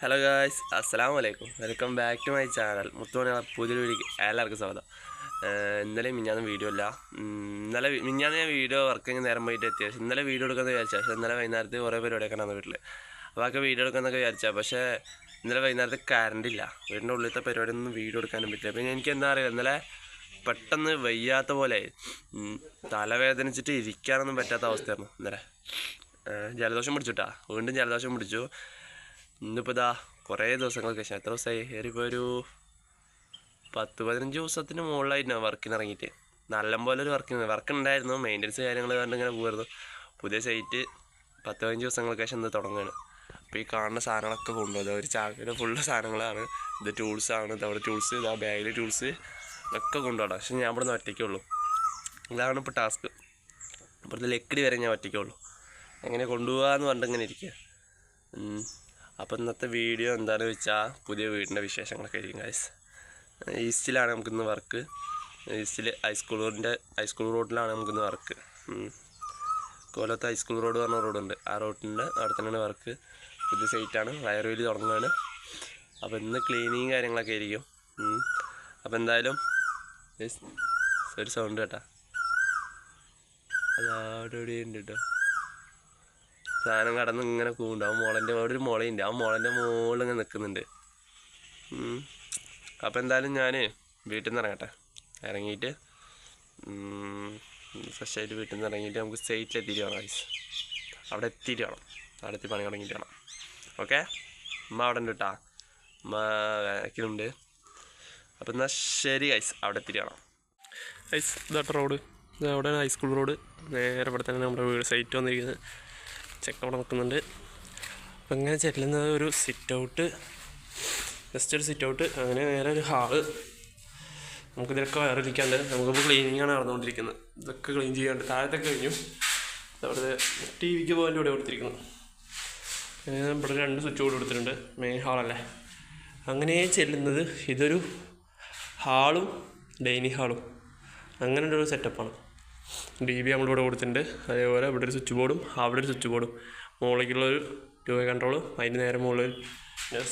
Hello guys അസ്സാം വലൈക്കും welcome back to my channel Muthumani പുതിയൊരു വീഡിയോ എല്ലാവർക്കും സ്വാഗതം. ഇന്നലെ മിഞ്ഞാന്ന് വീഡിയോ ഇല്ല. ഇന്നലെ മിഞ്ഞാന്ന് ഞാൻ വീഡിയോ വർക്കിങ് നേരം പോയിട്ട് എത്തിയ ഇന്നലെ വീഡിയോ എടുക്കാമെന്ന് വിചാരിച്ചാൽ പക്ഷേ ഇന്നലെ വൈകുന്നേരത്ത് കുറേ പരിപാടിയൊക്കെ ഉണ്ടായിരുന്നു വീട്ടിൽ അപ്പോൾ അതൊക്കെ വീഡിയോ എടുക്കാമെന്നൊക്കെ വിചാരിച്ചാൽ പക്ഷേ ഇന്നലെ വൈകുന്നേരത്ത് കറണ്ട് ഇല്ല. വീടിന്റെ ഉള്ളിലത്തെ പരിപാടിയൊന്നും വീഡിയോ എടുക്കാനും പറ്റില്ല. പിന്നെ എനിക്ക് എന്താ അറിയില്ല ഇന്നലെ പെട്ടെന്ന് വയ്യാത്ത പോലെ തലവേദനിച്ചിട്ട് ഇരിക്കാനൊന്നും പറ്റാത്ത അവസ്ഥയായിരുന്നു ഇന്നലെ. ജലദോഷം പിടിച്ചുട്ടാ. വീണ്ടും ജലദോഷം പിടിച്ചു. ഇന്നിപ്പോൾ ഇതാ കുറേ ദിവസങ്ങൾക്ക് ശേഷം എത്ര ദിവസമായി ഏറിപ്പോൾ ഒരു പത്ത് പതിനഞ്ച് ദിവസത്തിന് മുകളിലായിരുന്നു വർക്കിന് ഇറങ്ങിയിട്ട്. നല്ലപോലെ ഒരു വർക്ക് വർക്ക് ഉണ്ടായിരുന്നു. മെയിന്റനൻസ് കാര്യങ്ങൾ കണ്ട് ഇങ്ങനെ പുതിയ സൈറ്റ് പത്ത് പതിനഞ്ച് ദിവസങ്ങൾക്ക് ശേഷം ഇന്ന് തുടങ്ങുകയാണ് അപ്പോൾ ഈ കാണുന്ന സാധനങ്ങളൊക്കെ കൊണ്ടുപോകുന്നത് ഒരു ചാക്കിൽ ഫുള്ള് സാധനങ്ങളാണ്. ഇത് ടൂൾസാണ് ഇതവിടെ ടൂൾസ് ഇതാ ബാഗിൽ ടൂൾസ് ഒക്കെ കൊണ്ടുപോകണം പക്ഷെ ഞാൻ ഇവിടെ നിന്ന് ഒറ്റയ്ക്കുള്ളൂ. ഇതാണ് ഇപ്പോൾ ടാസ്ക് ഇപ്പോഴത്തെ ലക്കിടി വരെ ഞാൻ ഒറ്റയ്ക്കുള്ളൂ. എങ്ങനെ കൊണ്ടുപോകാമെന്ന് പറഞ്ഞിട്ട് ഇങ്ങനെ ഇരിക്കുക. അപ്പോൾ ഇന്നത്തെ വീഡിയോ എന്താണെന്ന് വെച്ചാൽ പുതിയ വീടിന്റെ വിശേഷങ്ങളൊക്കെ ആയിരിക്കും ഗൈസ് ഈസ്റ്റിലാണ് നമുക്കിന്ന് വർക്ക്. ഈസ്റ്റിൽ ഹൈസ്കൂൾ റോഡിന്റെ ഹൈസ്കൂൾ റോഡിലാണ് നമുക്കിന്ന് വർക്ക്. കൊല്ലത്ത് ഹൈസ്കൂൾ റോഡ് പറഞ്ഞ റോഡുണ്ട്. ആ റോഡിന്റെ അവിടെ തന്നെയാണ് വർക്ക്. പുതിയ സൈറ്റാണ് വയറുവേലി തുടങ്ങുകയാണ് അപ്പോൾ ഇന്ന് ക്ലീനിങ് കാര്യങ്ങളൊക്കെ ആയിരിക്കും. അപ്പോൾ എന്തായാലും ഒരു സൗണ്ട് കേട്ടോ. അത് അവിടെ കേട്ടോ സാധനം കടന്ന് ഇങ്ങനെ കൂണ്ട്. ആ മുളന്റെ അവിടെ ഒരു മുളയുണ്ട്. ആ മുളന്റെ മുകളിൽ ഇങ്ങനെ നിൽക്കുന്നുണ്ട് അപ്പോൾ എന്തായാലും ഞാൻ വീട്ടിൽ നിന്ന് ഇറങ്ങട്ടെ. ഇറങ്ങിയിട്ട് ഫ്രഷ് ആയിട്ട് വീട്ടിൽ നിന്ന് ഇറങ്ങിയിട്ട് നമുക്ക് സൈറ്റിൽ എത്തിയിട്ട് വേണം അവിടെ എത്തിയിട്ട് വേണം അവിടെ എത്തി പണി തുടങ്ങിയിട്ട് വേണം ഓക്കെ അമ്മ അവിടെ ഉണ്ട് കേട്ടാ അമ്മ വേക്കിലുണ്ട് അപ്പം എന്നാൽ ശരി ഗൈസ് അവിടെ എത്തിയിട്ട് വേണം ഐസ് ഇതാട്ട റോഡ് അവിടെ ഹൈസ്കൂൾ റോഡ് നേരെ ഇവിടെ തന്നെ നമ്മുടെ വീട് സൈറ്റ് വന്നിരിക്കുന്നത്. ചെക്ക് അവിടെ നിൽക്കുന്നുണ്ട്. അപ്പം ഇങ്ങനെ ചെല്ലുന്നത് ഒരു സിറ്റ് ഔട്ട് ജസ്റ്റ് ഒരു സിറ്റ് ഔട്ട് അങ്ങനെ നേരെ ഒരു ഹാൾ നമുക്ക് ഇതിലൊക്കെ വയറിരിക്കാണ്ട് നമുക്കിപ്പോൾ ക്ലീനിങ് ആണ് നടന്നുകൊണ്ടിരിക്കുന്നത്. ഇതൊക്കെ ക്ലീൻ ചെയ്യാണ്ട് താഴത്തൊക്കെ കഴിഞ്ഞു. അവിടെ ടി വിക്ക് പോകാന്റെ ഇവിടെ കൊടുത്തിരിക്കുന്നു. ഇവിടെ രണ്ട് സ്വിച്ച് ബോർഡ് കൊടുത്തിട്ടുണ്ട്. മെയിൻ ഹാളല്ലേ അങ്ങനെ ചെല്ലുന്നത് ഇതൊരു ഹാളും ഡൈനിങ് ഹാളും അങ്ങനെ ഒരു സെറ്റപ്പാണ് ഡി ബി നമ്മളിവിടെ കൊടുത്തിട്ടുണ്ട്. അതേപോലെ ഇവിടെ ഒരു സ്വിച്ച് ബോർഡും അവിടെ ഒരു സ്വിച്ച് ബോർഡും മുകളിലേക്കുള്ള ഒരു ടു വേ കൺട്രോളും അതിന് നേരെ മുകളിൽ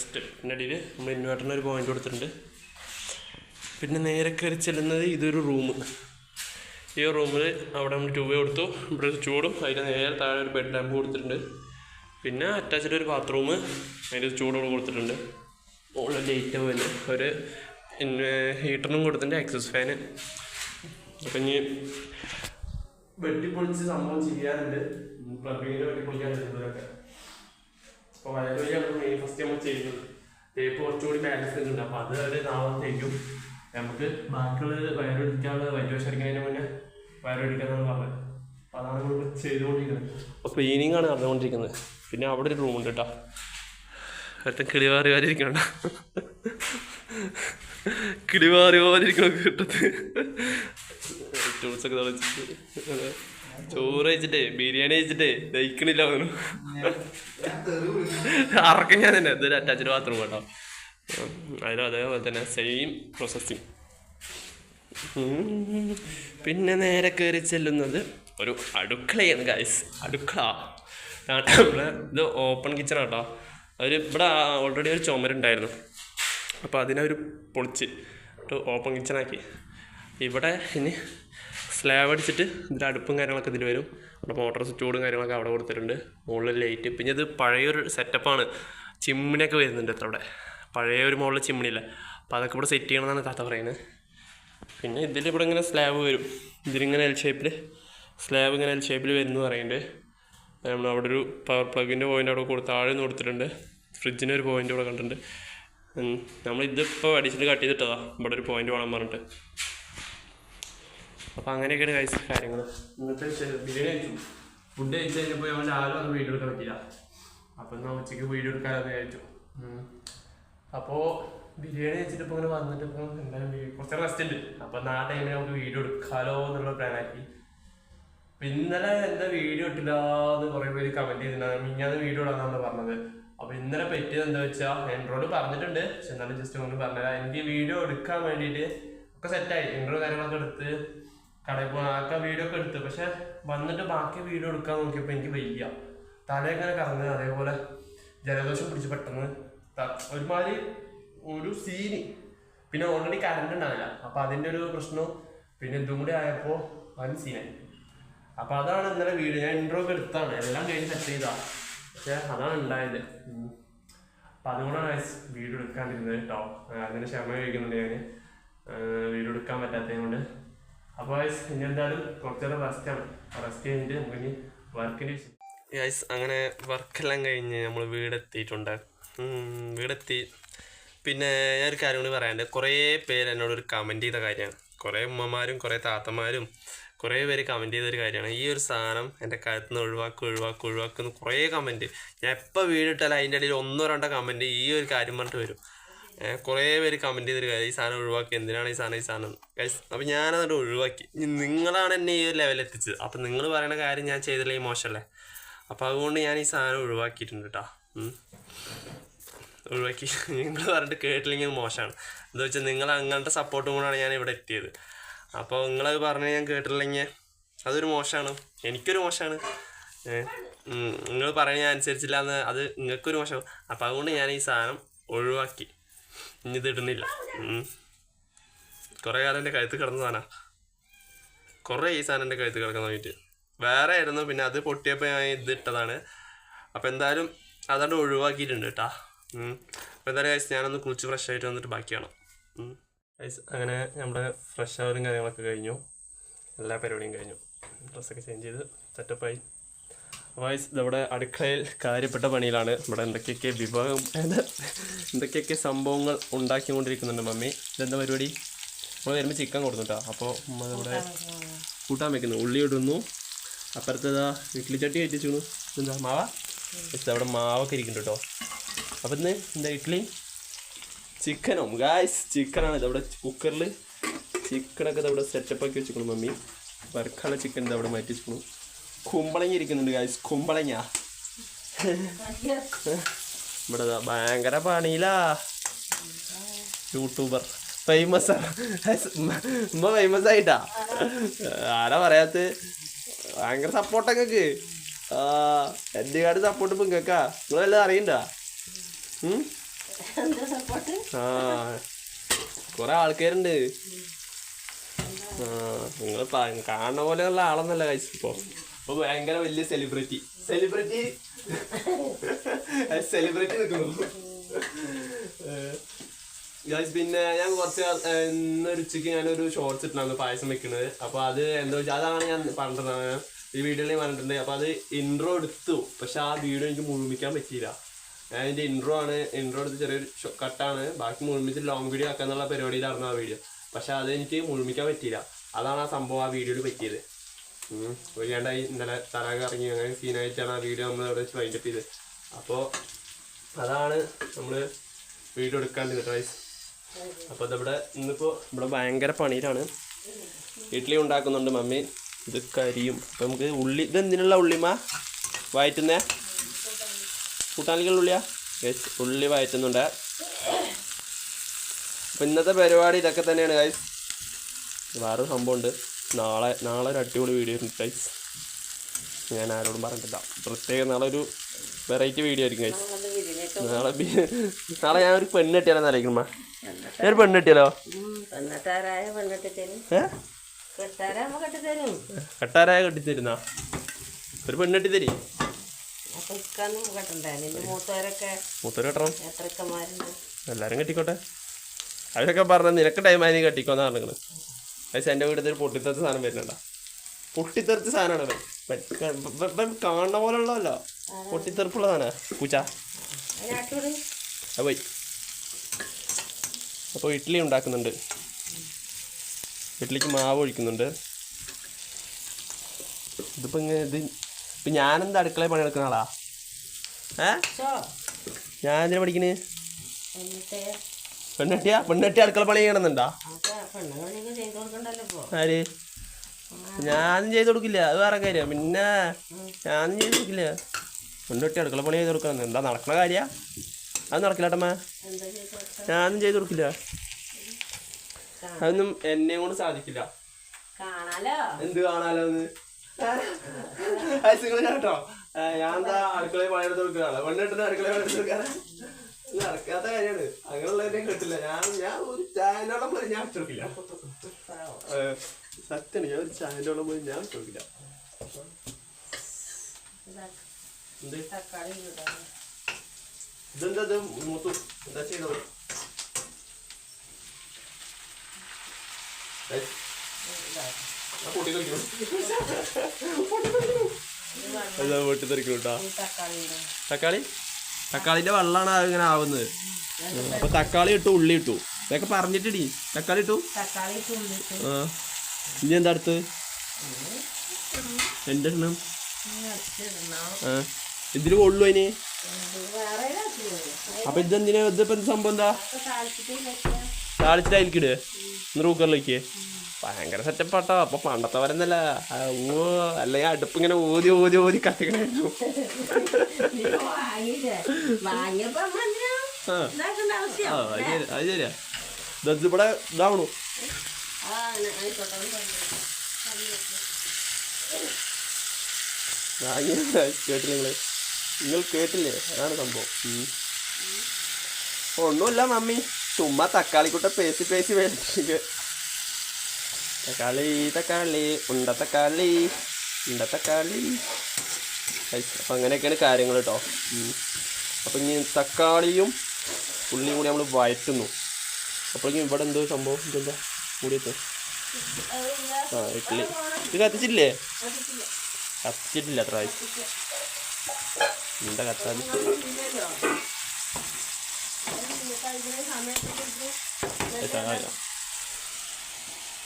സ്റ്റെപ്പിന്റെ അടിയിൽ നമ്മൾ ഇൻവേർട്ടറിന് ഒരു പോയിന്റ് കൊടുത്തിട്ടുണ്ട്. പിന്നെ നേരെ കയറി ചെല്ലുന്നത് ഇതൊരു റൂം ഈ റൂമിൽ അവിടെ നമ്മൾ ടു വേ കൊടുത്തു. ഇവിടെ സ്വിച്ച് ബോർഡും അതിന് നേരെ താഴെ ഒരു ബെഡ് ലാമ്പ് കൊടുത്തിട്ടുണ്ട്. പിന്നെ അറ്റാച്ച്ഡ് ഒരു ബാത്റൂം അതിന്റെ ചൂടോട് കൊടുത്തിട്ടുണ്ട്. മുകളിൽ ലൈറ്റ് പോലെ ഒരു ഹീറ്ററിനും കൊടുത്തിട്ടുണ്ട് എക്സസ് ഫാന് അപ്പം ഇനി വെട്ടിപ്പൊളിച്ച് സംഭവം ചെയ്യാറുണ്ട്. പ്ലബിങ്ങിന് വെട്ടി പൊളിക്കാനുണ്ട് അപ്പൊ വയറുവലിയാണ് മെയിൻ ഫസ്റ്റ് നമ്മൾ ചെയ്യുന്നത്. തേപ്പ് കുറച്ചുകൂടി ബാലൻസ് ഉണ്ട് അപ്പൊ അത് ഒരു നാളെ നമുക്ക് ബാക്കിയുള്ള വയറൊടിക്കാനുള്ള വയറുവശം അടിക്കുന്നതിന് മുന്നേ വയറൊടിക്കാന്നാണ് പറഞ്ഞത്. അപ്പൊ അതാണ് നമ്മൾ ചെയ്തുകൊണ്ടിരിക്കുന്നത്. അപ്പൊ ക്ലീനിങ് ആണ് നടന്നുകൊണ്ടിരിക്കുന്നത്. പിന്നെ അവിടെ ഒരു റൂമുണ്ട് കേട്ടോ ഒരുത്തൻ കിളിവാറി വാരിയിരിക്കണ്ട വാരിയിരിക്കണം കിട്ടത്ത് ടൂൾസൊക്കെ തളിച്ചിട്ട് ചോറ് കഴിച്ചിട്ടേ ബിരിയാണി കഴിച്ചിട്ടേ ദഹിക്കണില്ല അവനു അറക്കം ഞാൻ തന്നെ ഇതൊരു അറ്റാച്ച്ഡ് ബാത്റൂം കേട്ടോ. അതിലും അതേപോലെ തന്നെ സെയിം പ്രോസസ്സിങ് പിന്നെ നേരെ കയറി ചെല്ലുന്നത് ഒരു അടുക്കളയാണ് ഗൈസ് അടുക്കള. നമ്മളെ ഇത് ഓപ്പൺ കിച്ചൺ കേട്ടോ അവർ ഇവിടെ ഓൾറെഡി ഒരു ചുമരുണ്ടായിരുന്നു. അപ്പോൾ അതിനെ ഒരു പൊളിച്ച് ഓപ്പൺ കിച്ചണാക്കി ഇവിടെ ഇനി സ്ലാബ് അടിച്ചിട്ട് ഇതിന്റെ അടുപ്പും കാര്യങ്ങളൊക്കെ ഇതിൽ വരും. അവിടെ മോട്ടർ സ്വിച്ച് ബോർഡും കാര്യങ്ങളൊക്കെ അവിടെ കൊടുത്തിട്ടുണ്ട്. മുകളിൽ ലൈറ്റ് പിന്നെ ഇത് പഴയൊരു സെറ്റപ്പാണ് ചിമ്മിനൊക്കെ വരുന്നുണ്ട് ഇത്ര അവിടെ. പഴയ ഒരു മുകളിൽ ചിമ്മിനില്ല അപ്പോൾ അതൊക്കെ ഇവിടെ സെറ്റ് ചെയ്യണമെന്നാണ് താത്ത പറയുന്നത്. പിന്നെ ഇതിൽ ഇവിടെ ഇങ്ങനെ സ്ലാബ് വരും. ഇതിലിങ്ങനെ എൽ ഷേപ്പിൽ സ്ലാബ് ഇങ്ങനെ എൽ ഷേപ്പിൽ വരുന്നു പറയുന്നുണ്ട്. നമ്മൾ അവിടെ ഒരു പവർ പ്ലഗിന്റെ പോയിന്റ് അവിടെ കൊടുത്ത് താഴെ നിന്ന് കൊടുത്തിട്ടുണ്ട്. ഫ്രിഡ്ജിന് ഒരു പോയിന്റ് ഇവിടെ കണ്ടിട്ടുണ്ട്. നമ്മൾ ഇതിപ്പോൾ അഡീഷണൽ കട്ട് ചെയ്തിട്ടതാ. ഇവിടെ ഒരു പോയിന്റ് വേണം പറഞ്ഞിട്ട്. അപ്പോൾ അങ്ങനെയൊക്കെയാണ് കഴിച്ച കാര്യങ്ങൾ ഇന്നത്തെ ബിരിയാണി കഴിച്ചു. ഫുഡ് കഴിച്ച് കഴിഞ്ഞപ്പോൾ ഞാൻ രാവിലെ അത് വീഡിയോ എടുക്കാൻ പറ്റില്ല അപ്പം എന്നാൽ ഉച്ചയ്ക്ക് വീഡിയോ എടുക്കാമെന്ന് കഴിച്ചു അപ്പോൾ ബിരിയാണി കഴിച്ചിട്ട് ഇപ്പോൾ ഇങ്ങനെ വന്നിട്ട് ഇപ്പോൾ എന്തായാലും കുറച്ച് റെസ്റ്റ് ഉണ്ട്. അപ്പോൾ നാ ടൈമിൽ നമുക്ക് വീഡിയോ എടുക്കാലോ എന്നുള്ള പ്ലാനാക്കി പിന്നെ ഇന്നലെ എന്താ വീഡിയോ ഇട്ടില്ലാന്ന് കുറേ പേര് കമന്റ് ചെയ്തിട്ടുണ്ടായിരുന്നു മിഞ്ഞാന്ന് വീഡിയോ ഇടാന്നാണ് പറഞ്ഞത്. അപ്പൊ ഇന്നലെ പറ്റിയത് എന്താ വെച്ചാൽ എൻട്രോട് പറഞ്ഞിട്ടുണ്ട്. പക്ഷെ എന്നാലും ജസ്റ്റ് ഒന്ന് പറഞ്ഞുതരാം എനിക്ക് വീഡിയോ എടുക്കാൻ വേണ്ടിയിട്ട് ഒക്കെ സെറ്റായി എൻട്രോ കാര്യങ്ങളൊക്കെ എടുത്ത് കടയിൽ പോകാൻ ആക്കെ വീഡിയോ ഒക്കെ എടുത്ത്. പക്ഷെ വന്നിട്ട് ബാക്കി വീഡിയോ എടുക്കാൻ നോക്കിയപ്പോൾ എനിക്ക് വയ്യ. തലയൊക്കെ കറങ്ങുന്നത് അതേപോലെ ജലദോഷം പിടിച്ച് പെട്ടെന്ന് ഒരുമാതിരി ഒരു സീന് പിന്നെ ഓൾറെഡി കറണ്ട് ഉണ്ടാവില്ല. അപ്പൊ അതിന്റെ ഒരു പ്രശ്നവും പിന്നെ ഇതും കൂടി ആയപ്പോ വൻ സീനായി അപ്പൊ അതാണ് ഇന്നലെ വീഡിയോ ഞാൻ ഇൻട്രോ ഒക്കെ എടുത്താണ്. എല്ലാം കഴിഞ്ഞ് സെറ്റ് ചെയ്താ. പക്ഷെ അതാണ് ഉണ്ടായത്. അപ്പൊ അതുകൊണ്ടാണ് വീഡിയോ എടുക്കാണ്ടിരുന്നത് കേട്ടോ അതിന് ക്ഷമ കഴിക്കുന്നുണ്ട് ഞാൻ വീഡിയോ എടുക്കാൻ പറ്റാത്തത് കൊണ്ട്. അപ്പോൾ ഇനി ആണ്. അങ്ങനെ വർക്കെല്ലാം കഴിഞ്ഞ് നമ്മൾ വീടെത്തിയിട്ടുണ്ട്. വീടെത്തി. പിന്നെ ഞാൻ ഒരു കാര്യം കൂടി പറയാനുണ്ട്. കുറേ പേര് എന്നോട് ഒരു കമന്റ് ചെയ്ത കാര്യമാണ്. കുറേ ഉമ്മമാരും കുറേ താത്തമാരും കുറേ പേര് കമന്റ് ചെയ്തൊരു കാര്യമാണ്. ഈ ഒരു സാധനം എന്റെ കഴുത്തിൽ നിന്ന് ഒഴിവാക്കും ഒഴിവാക്കും ഒഴിവാക്കുന്നു കുറേ കമന്റ് ഞാൻ എപ്പോൾ വീടിട്ടാലും അതിന്റെ ഇടയിൽ ഒന്നോ രണ്ടോ കമന്റ് ഈ ഒരു കാര്യം പറഞ്ഞിട്ട് വരും. കുറേ പേര് കമന്റ് ചെയ്തൊരു കാര്യം ഈ സാധനം ഒഴിവാക്കി. എന്തിനാണ് ഈ സാധനം ഈ സാധനം? ഗൈസ് ഞാൻ ഞാനത് ഒഴിവാക്കി. നിങ്ങളാണ് എന്നെ ഈ ഒരു ലെവലിൽ എത്തിച്ചത്. അപ്പോൾ നിങ്ങൾ പറയുന്ന കാര്യം ഞാൻ ചെയ്തില്ലെങ്കിൽ മോശമല്ലേ അപ്പോൾ അതുകൊണ്ട് ഞാൻ ഈ സാധനം ഒഴിവാക്കിയിട്ടുണ്ട് കേട്ടോ. ഒഴിവാക്കി. നിങ്ങൾ പറഞ്ഞിട്ട് കേട്ടില്ലെങ്കിൽ മോശമാണ്. എന്താ വെച്ചാൽ നിങ്ങൾ അങ്ങനത്തെ സപ്പോർട്ടും കൂടാണ് ഞാൻ ഇവിടെ എത്തിയത്. അപ്പോൾ നിങ്ങളത് പറഞ്ഞ് ഞാൻ കേട്ടില്ലെങ്കിൽ അതൊരു മോശമാണ്. എനിക്കൊരു മോശമാണ്. നിങ്ങൾ പറഞ്ഞ അനുസരിച്ചില്ല എന്ന് അത് നിങ്ങൾക്കൊരു മോശം അപ്പോൾ അതുകൊണ്ട് ഞാൻ ഈ സാധനം ഒഴിവാക്കി. ഇനി ഇതിടുന്നില്ല. കുറേ കാലം എന്റെ കഴുത്ത് കിടന്ന സാധനമാണ് കുറേ ഈ സാധനം എന്റെ കഴുത്ത് കിടക്കാൻ നോക്കിയിട്ട് വേറെ ആയിരുന്നു പിന്നെ അത് പൊട്ടിയപ്പോൾ ഞാൻ ഇത് ഇട്ടതാണ്. അപ്പോൾ എന്തായാലും അതാണ്ട് ഒഴിവാക്കിയിട്ടുണ്ട് കേട്ടാ അപ്പോൾ എന്തായാലും ഐസ് ഞാനൊന്ന് കുളിച്ച് ഫ്രഷ് ആയിട്ട് വന്നിട്ട് ബാക്കിയാണ് ഗൈസ് അങ്ങനെ നമ്മുടെ ഫ്രഷ് ആവലും കാര്യങ്ങളൊക്കെ കഴിഞ്ഞു. എല്ലാ പരിപാടിയും കഴിഞ്ഞു. ഡ്രസ്സൊക്കെ ചേഞ്ച് ചെയ്ത് സെറ്റപ്പായി അപ്പോൾ നമ്മുടെ അടുക്കളയിൽ കാര്യപ്പെട്ട പണിയിലാണ്. ഇവിടെ എന്തൊക്കെയൊക്കെ വിഭവം എന്തൊക്കെയൊക്കെ സംഭവങ്ങൾ ഉണ്ടാക്കിക്കൊണ്ടിരിക്കുന്നുണ്ട് മമ്മി. ഇതെന്താ പരിപാടി? നമ്മൾ വരുമ്പോൾ ചിക്കൻ കൊടുത്തുട്ടാ. അപ്പോൾ നമ്മൾ ഇവിടെ കൂട്ടാൻ വെക്കുന്നു. ഉള്ളി ഇടുന്നു. അപ്പുറത്തേതാ ഇഡ്ഡലി ചട്ടി കയറ്റിച്ചു എന്താ മാവ? അവിടെ മാവൊക്കെ ഇരിക്കുന്നുണ്ട് കേട്ടോ. അപ്പം ഇന്ന് എന്താ ഇഡ്ഡലി ചിക്കനോ? ഗായ്സ് ചിക്കനാണ്. ഇതവിടെ കുക്കറിൽ ചിക്കനൊക്കെ ഇതവിടെ സെറ്റപ്പ് ആക്കി വെച്ചിരിക്കുന്നു മമ്മി. വറുക്കാനുള്ള ചിക്കൻ ഇതവിടെ മാറ്റി വെച്ചിരിക്കുന്നു. കുമ്പളങ്ങ ഇരിക്കുന്നുണ്ട് ഗായ്സ് കുമ്പളങ്ങ. ഇവിടെ ഭയങ്കര പണിയിലാ. യൂട്യൂബർ ഫേമസ് ഉമ്മ ഫേമസ് ആയിട്ടാ. ആരാ പറയാത്ത? ഭയങ്കര സപ്പോർട്ടൊക്കെ അങ്ങക്ക് എന്റെ കാട് സപ്പോർട്ട് പിങ്ങക്കാ നിങ്ങൾ വല്ലതും അറിയണ്ട? ആ കുറെ ആൾക്കാരുണ്ട്. നിങ്ങൾ കാണുന്ന പോലെയുള്ള ആളൊന്നല്ല കഴിച്ചു ഇപ്പൊ ഭയങ്കര വലിയ സെലിബ്രിറ്റി സെലിബ്രിറ്റി സെലിബ്രിറ്റി നിൽക്കുന്നു പിന്നെ ഞാൻ കുറച്ച് ഇന്നൊരു ഉച്ചയ്ക്ക് ഞാനൊരു ഷോർട്സ് ഇട്ടാണ് പായസം വെക്കുന്നത്. അപ്പൊ അത് എന്താ വെച്ചാൽ അതാണ് ഞാൻ പറഞ്ഞിട്ടുള്ളത് ഈ വീഡിയോയിൽ പറഞ്ഞിട്ടുണ്ട് അപ്പൊ അത് ഇൻട്രോ എടുത്തു. പക്ഷെ ആ വീഡിയോ എനിക്ക് മുഴുമിക്കാൻ പറ്റിയില്ല. ഞാൻ അതിന്റെ ഇൻട്രോ ആണ് ഇൻട്രോ എടുത്ത് ചെറിയൊരു കട്ടാണ് ബാക്കി മുഴുമിച്ച് ലോങ് വീഡിയോ ആക്കാന്നുള്ള പരിപാടിയിലായിരുന്നു ആ വീഡിയോ പക്ഷെ അത് എനിക്ക് മുഴുമിക്കാൻ പറ്റിയില്ല. അതാണ് ആ സംഭവം ആ വീഡിയോയിൽ പറ്റിയത്. വയ്യാണ്ടായി ഇന്നലെ തലക ഇറങ്ങി അങ്ങനെ സീനായിട്ടാണ് ആ വീഡിയോ നമ്മൾ അവിടെ വെച്ച് വൈൻഡപ്പ് ചെയ്തത്. അപ്പോൾ അതാണ് നമ്മൾ വീഡിയോ എടുക്കാണ്ടിരുന്നത് ഗൈസ് അപ്പോൾ ഇതിവിടെ ഇന്നിപ്പോൾ ഇവിടെ ഭയങ്കര പണിയിലാണ്. ഇഡ്ഡലി ഉണ്ടാക്കുന്നുണ്ട് മമ്മി. ഇത് കരിയും. അപ്പം നമുക്ക് ഉള്ളി ഇത് എന്തിനുള്ള ഉള്ളിമ വയറ്റുന്നേ? കൂട്ടാനിക്കുള്ള ഉള്ളിയാ? ഉള്ളി വയറ്റുന്നുണ്ട്. അപ്പം ഇന്നത്തെ പരിപാടി ഇതൊക്കെ തന്നെയാണ് ഗൈസ് വേറൊരു സംഭവമുണ്ട്. നാളെ നാളെ ഒരു അടിപൊളി വീഡിയോ ഉണ്ട് ഗൈസ് ഞാൻ ആരോടും പറഞ്ഞിട്ടില്ല. പ്രത്യേകം നാളെ ഒരു വെറൈറ്റി വീഡിയോ ആയിരിക്കും ഗൈസ് നാളെ നാളെ ഞാൻ ഒരു പെണ്ണ് കെട്ടിയാലെന്ന് ആലോചിക്കണ ഞാൻ ഒരു പെണ്ണ് കെട്ടിയാലോ? പെണ്ണിട്ട് കട്ടാരായ കെട്ടിത്തരുന്ന? ഒരു പെണ്ണ് കെട്ടി തരി എല്ലാരും കെട്ടിക്കോട്ടെ. അവരൊക്കെ പറഞ്ഞ നിനക്ക് ടൈം ആയി കെട്ടിക്കോന്നാണ് പറഞ്ഞത് പക്ഷെ എന്റെ വീട്ടിൽ ഒരു പൊട്ടിത്തെറിച്ച സാധനം വരുന്നുണ്ട പൊട്ടിത്തെറിച്ച സാധനമാണ് കാണുന്ന പോലെ ഉള്ളതല്ല. പൊട്ടിത്തെറിപ്പുള്ള സാധനമാണ് പൂച്ച. അപ്പോയി പോയി. അപ്പോൾ ഇഡ്ഡലി ഉണ്ടാക്കുന്നുണ്ട്. ഇഡ്ഡലിക്ക് മാവ് ഒഴിക്കുന്നുണ്ട്. ഇതിപ്പോൾ ഇങ്ങനെ ഇത് ഇപ്പം ഞാനെന്താ അടുക്കളയിൽ പണിയെടുക്കുന്ന ആളാ? ഏ? ഞാൻ എന്തിനാ പഠിക്കണേ? പെണ്ണട്ടിയാ. പെണ്ണട്ടി പെണ്ണെട്ടി അടുക്കള പണി ചെയ്യണമെന്നുണ്ടാ അപ്പൊ പെണ്ണുങ്ങളിലേക്ക് ചെയ്തു കൊടുക്കണ്ടല്ലോ ഇപ്പൊ ആര്? ഞാനും ചെയ്ത് കൊടുക്കില്ല. അത് വേറെ കാര്യം. പിന്നെ ഞാനും ചെയ്ത് കൊടുക്കില്ല. മുന്നോട്ടി അടുക്കള പണി ചെയ്ത് കൊടുക്കണം. എന്താ നടക്കണ കാര്യ? അത് നടക്കില്ലാട്ടമ്മ ഏട്ടമ്മ ഞാനും ചെയ്ത് കൊടുക്കില്ല. അതൊന്നും എന്നെ കൊണ്ട് സാധിക്കില്ല. എന്ത് കാണാലോ നിങ്ങൾ കേട്ടോ. ഞാൻ എന്താ അടുക്കളയിൽ പണിയെടുത്ത് കൊടുക്കാനോ പെണ്ണെട്ടിന് അടുക്കളയിൽ പണിയെടുത്ത് കൊടുക്കാനാ നടക്കാത്ത കാര്യാണ് അങ്ങനെയുള്ളതിനെ കേട്ടില്ല. ഞാൻ ഞാൻ ഒരു ചായനോളം പോലും ഞാൻ സത്യമാണ് ഞാൻ ഒരു ചാനലോളം പോയി ഞാൻ ചോദിക്കില്ല. ഇതെന്താ ഇത്? മൂത്തു എന്താ ചെയ്തത്? തക്കാളി? തക്കാളിന്റെ വെള്ളമാണ് ഇങ്ങനെ ആവുന്നത്. അപ്പൊ തക്കാളി ഇട്ടു ഉള്ളി ഇട്ടു. ഇതൊക്കെ പറഞ്ഞിട്ടിടി. തക്കാളി ഇട്ടു. തക്കാളി ആ. ഇനി എന്താ അടുത്ത്? അരച്ചിടണം ആ. ഇതിൽ കൊള്ളു അതിന്? അപ്പൊ ഇതെന്തിനാ? ഇതിപ്പോ എന്ത് സംഭവം എന്താ? താളിച്ചിട്ട് അതിൽക്കിട് ഒന്ന് കുക്കറിലേക്ക് ഭയങ്കര സെറ്റപ്പാട്ടോ അപ്പൊ പണ്ടത്തെ വരെന്നല്ല ഓ അല്ലെങ്കിൽ അടുപ്പ് ഇങ്ങനെ ഓതി ഓതി ഓതി കത്തിക്കണായിരുന്നു. അത് ശരിയാ. ഇവിടെ ഇതാവണു. കേട്ടില്ല നിങ്ങൾ? നിങ്ങൾ കേട്ടില്ലേ? അതാണ് സംഭവം. ഒന്നുമില്ല മമ്മി. ചുമ്മാ തക്കാളി പേശി പേസി മേടിച്ചിട്ട് തക്കാളി തക്കാളി ഉണ്ട തക്കാളി ഉണ്ട തക്കാളി. അപ്പം അങ്ങനെയൊക്കെയാണ് കാര്യങ്ങൾ കേട്ടോ. അപ്പം ഇനി തക്കാളിയും ഉള്ളിയും കൂടി നമ്മൾ വഴറ്റുന്നു. അപ്പോഴേക്കും ഇവിടെ എന്തോ സംഭവം? ഇതെന്താ? കൂടിയത് ആ ഇഡ്ഡലി ഇത് കത്തിച്ചില്ലേ കത്തിച്ചിട്ടില്ല അത്ര എന്താ കത്താൻ?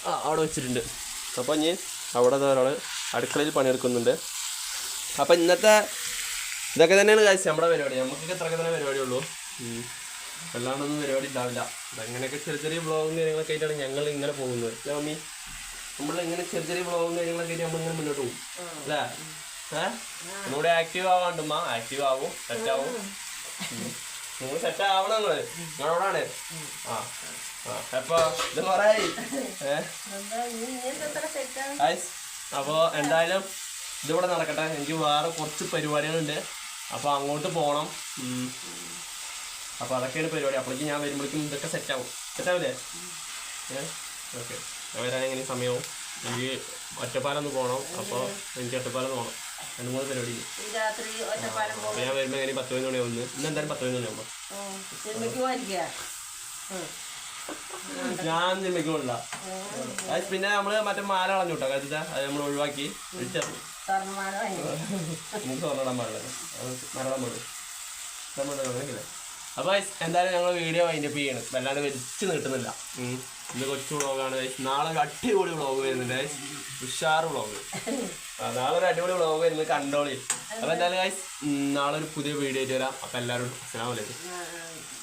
ആ അവിടെ വെച്ചിട്ടുണ്ട്. അപ്പോൾ ഞാൻ അവിടെ ഒരാൾ അടുക്കളയിൽ പണിയെടുക്കുന്നുണ്ട്. അപ്പം ഇന്നത്തെ ഇതൊക്കെ തന്നെയാണ് കാഴ്ച നമ്മുടെ പരിപാടി. നമുക്കൊക്കെ ഇത്രയൊക്കെ തന്നെ പരിപാടിയുള്ളൂ. അല്ലാണ്ടൊന്നും പരിപാടി ഉണ്ടാവില്ല. അങ്ങനെയൊക്കെ ചെറിയ ചെറിയ ബ്ലോഗും കാര്യങ്ങളൊക്കെ ആയിട്ടാണ് ഞങ്ങൾ ഇങ്ങനെ പോകുന്നത്. അല്ലേ മമ്മി? നമ്മൾ ഇങ്ങനെ ചെറിയ ചെറിയ ബ്ലോഗും കാര്യങ്ങളൊക്കെ ആയിട്ട് നമ്മളിങ്ങനെ മുന്നോട്ട് പോകും. അല്ലേ ഏഹ് ഒന്നുകൂടെ ആക്റ്റീവ് ആവാണ്ടുമ്മ ആക്റ്റീവ് ആവും സെറ്റ് ആവും. നിങ്ങൾ സെറ്റ് ആവണം നിങ്ങൾ. നിങ്ങളോടാണ് ആ അപ്പൊ ഇത് എത്ര അപ്പോൾ എന്തായാലും ഇതിവിടെ നടക്കട്ടെ. എനിക്ക് വേറെ കുറച്ച് പരിപാടികളുണ്ട്. അപ്പൊ അങ്ങോട്ട് പോകണം അപ്പോൾ അതൊക്കെയാണ് പരിപാടി. അപ്പോഴേക്കും ഞാൻ വരുമ്പോഴേക്കും ഇതൊക്കെ സെറ്റാവും സെറ്റാവില്ലേ ഏ? ഓക്കെ ഞാൻ വരാൻ എങ്ങനെ സമയവും. എനിക്ക് ഒറ്റപ്പാലം ഒന്ന് പോകണം. അപ്പോൾ എനിക്ക് ഒറ്റപ്പാലം പോകണം. രണ്ട് മൂന്ന് പരിപാടി അപ്പോൾ ഞാൻ വരുമ്പോൾ എങ്ങനെ പത്ത് മണി ഒന്ന് ഇന്ന്. എന്തായാലും പത്ത് മണി മണിയാകുമ്പോൾ ഞാൻ സിനിമയ്ക്ക് പോകില്ല പിന്നെ നമ്മൾ മറ്റേ മാല കളഞ്ഞു കേട്ടോ കരുത അത് നമ്മൾ ഒഴിവാക്കി നമുക്ക് സ്വർണം പാടില്ല. അത് മരണം പാടും നമ്മളല്ലേ അപ്പോൾ എന്തായാലും ഞങ്ങൾ വീഡിയോ വൈൻഡപ്പ് ചെയ്യണം. വല്ലാണ്ട് വെച്ച് നീട്ടുന്നില്ല. ഉം. ഇന്ന് കൊച്ചു വ്ളോഗാണ് നാളെ ഒരു അടിപൊളി വ്ളോഗ് വരുന്നുണ്ട്. ഉഷാർ വ്ളോഗ് നാളെ ഒരു അടിപൊളി വ്ളോഗ് വരുന്നത് കണ്ടോളി. അപ്പോൾ എന്തായാലും നാളെ ഒരു പുതിയ വീഡിയോ ആയിട്ട് വരാം. അപ്പോൾ എല്ലാവരും അസ്സലാമു അലൈക്കും. ആ, ആ.